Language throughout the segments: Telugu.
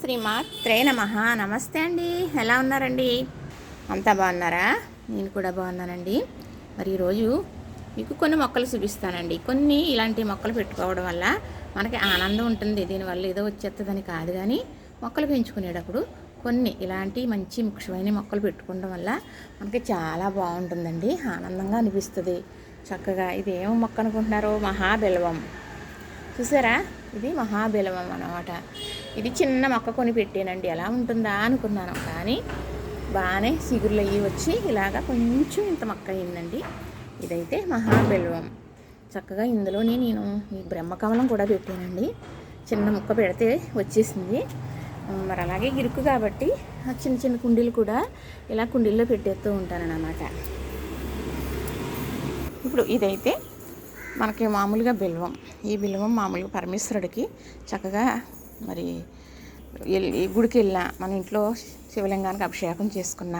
శ్రీమాత్రే నమ. నమస్తే అండి. ఎలా ఉన్నారండి? అంతా బాగున్నారా? నేను కూడా బాగున్నానండి. మరి ఈరోజు మీకు కొన్ని మొక్కలు చూపిస్తానండి. కొన్ని ఇలాంటి మొక్కలు పెట్టుకోవడం వల్ల మనకి ఆనందం ఉంటుంది. దీనివల్ల ఏదో వచ్చేస్తుందని కాదు కానీ మొక్కలు పెంచుకునేటప్పుడు కొన్ని ఇలాంటి మంచి ముఖ్యమైన మొక్కలు పెట్టుకోవడం వల్ల మనకి చాలా బాగుంటుందండి. ఆనందంగా అనిపిస్తుంది. చక్కగా ఇది ఏం మొక్క అనుకుంటున్నారు? మహాబెలవం. చూసారా? ఇది మహాబెలవం అన్నమాట. ఇది చిన్న మొక్క కొని పెట్టానండి ఎలా ఉంటుందా అనుకున్నాను. కానీ బాగానే సిగురులు అయ్యి వచ్చి ఇలాగా కొంచెం ఇంత మొక్క అయిందండి. ఇదైతే మహాబెల్వం. చక్కగా ఇందులోనే నేను ఈ బ్రహ్మకమలం కూడా పెట్టానండి. చిన్న ముక్క పెడితే వచ్చేసింది. మరి అలాగే గిరుకు కాబట్టి ఆ చిన్న చిన్న కుండీలు కూడా ఇలా కుండీల్లో పెట్టేస్తూ ఉంటానన్నమాట. ఇప్పుడు ఇదైతే మనకి మామూలుగా బిల్వం. ఈ బిల్వం మామూలుగా పరమేశ్వరుడికి చక్కగా మరి ఎల్- ఈ గుడికి వెళ్ళినా మన ఇంట్లో శివలింగానికి అభిషేకం చేసుకున్న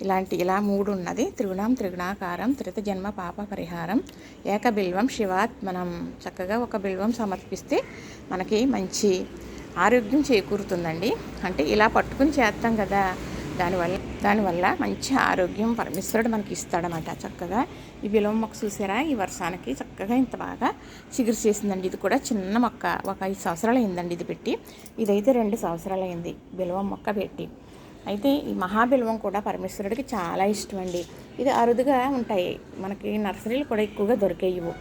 ఇలాంటి ఇలా మూడు ఉన్నది త్రిగుణం త్రిగుణాకారం త్రిత జన్మ పాప పరిహారం ఏక బిల్వం శివాత్మనం చక్కగా ఒక బిల్వం సమర్పిస్తే మనకి మంచి ఆరోగ్యం చేకూరుతుందండి. అంటే ఇలా పట్టుకుని చేస్తాం కదా దానివల్ల దానివల్ల మంచి ఆరోగ్యం పరమేశ్వరుడు మనకి ఇస్తాడనమాట చక్కగా. ఈ బిలవ మొక్క చూసారా? ఈ వర్షానికి చక్కగా ఇంత బాగా చిగురు చేసిందండి. ఇది కూడా చిన్న మొక్క. ఒక ఐదు సంవత్సరాలు అయిందండి ఇది పెట్టి. ఇదైతే రెండు సంవత్సరాలు అయింది బిలవ మొక్క పెట్టి. అయితే ఈ మహాబిల్వం కూడా పరమేశ్వరుడికి చాలా ఇష్టం అండి ఇది అరుదుగా ఉంటాయి. మనకి నర్సరీలు కూడా ఎక్కువగా దొరికేయవు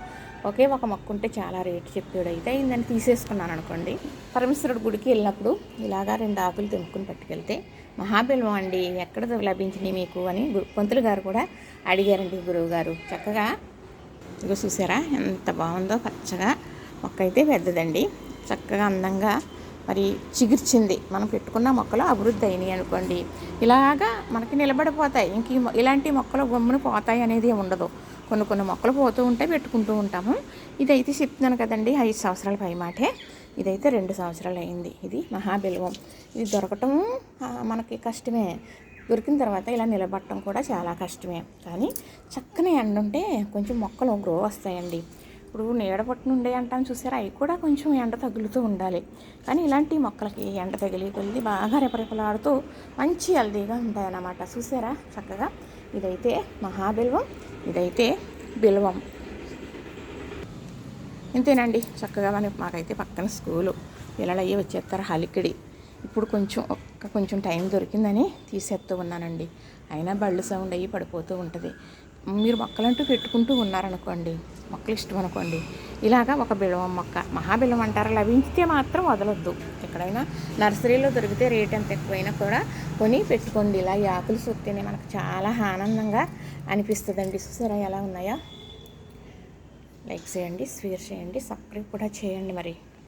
ఒకే ఒక మొక్క ఉంటే చాలా రేటు చెప్పాడు అయితే అయిందని తీసేసుకున్నాను అనుకోండి. పరమేశ్వరుడు గుడికి వెళ్ళినప్పుడు ఇలాగా రెండు ఆకులు తెంపుకుని పట్టుకెళ్తే మహాబిల్వం అండి ఎక్కడ లభించినాయి మీకు అని పంతులు గారు కూడా అడిగారండి గురువు గారు చక్కగా ఇగో చూసారా ఎంత బాగుందో పచ్చగా మొక్క అయితే పెద్దదండి. చక్కగా అందంగా మరి చిగుర్చింది. మనం పెట్టుకున్న మొక్కలు అభివృద్ధి అయినాయి అనుకోండి. ఇలాగా మనకి నిలబడిపోతాయి. ఇంక ఇలాంటి మొక్కలు గమ్మున పోతాయి అనేది ఉండదు. కొన్ని కొన్ని మొక్కలు పోతూ ఉంటే పెట్టుకుంటూ ఉంటాము. ఇదైతే చెప్తున్నాను కదండి ఐదు సంవత్సరాల పై మాటే ఇదైతే రెండు సంవత్సరాలు అయింది ఇది మహాబిల్వం. ఇది దొరకటం మనకి కష్టమే. దొరికిన తర్వాత ఇలా నిలబడటం కూడా చాలా కష్టమే. కానీ చక్కని ఎండ ఉంటే కొంచెం మొక్కలు గ్రో వస్తాయండి. ఇప్పుడు నీడ పట్టును ఉండే అంటాం చూసారా అవి కూడా కొంచెం ఎండ తగులుతూ ఉండాలి. కానీ ఇలాంటి మొక్కలకి ఎండ తగిలి కొద్ది బాగా రెపరెపలాడుతూ మంచి హెల్దీగా ఉంటాయన్నమాట. చూసారా చక్కగా? ఇదైతే మహాబిల్వం. ఇదైతే బిల్వం. ఇంతేనండి. చక్కగా మనకి మాకైతే పక్కన స్కూలు. పిల్లలు అయ్యి వచ్చేస్తారు హలికిడి. ఇప్పుడు కొంచెం ఒక్క కొంచెం టైం దొరికిందని తీసేస్తూ ఉన్నానండి. అయినా బళ్ళు సౌండ్ అయ్యి పడిపోతూ ఉంటుంది. మీరు మొక్కలంటూ పెట్టుకుంటూ ఉన్నారనుకోండి మొక్కలు ఇష్టం అనుకోండి ఇలాగా ఒక బిల్వం మొక్క మహాబిలం అంటారు? లభించితే మాత్రం వదలొద్దు. ఎక్కడైనా నర్సరీలో దొరికితే రేట్ ఎంత ఎక్కువైనా కూడా కొని పెట్టుకోండి. ఇలా ఈ ఆకులు సొత్తేనే మనకు చాలా ఆనందంగా అనిపిస్తుందండి. చూసారా ఎలా ఉన్నాయా? లైక్ చేయండి షేర్ చేయండి సబ్స్క్రైబ్ కూడా చేయండి మరి.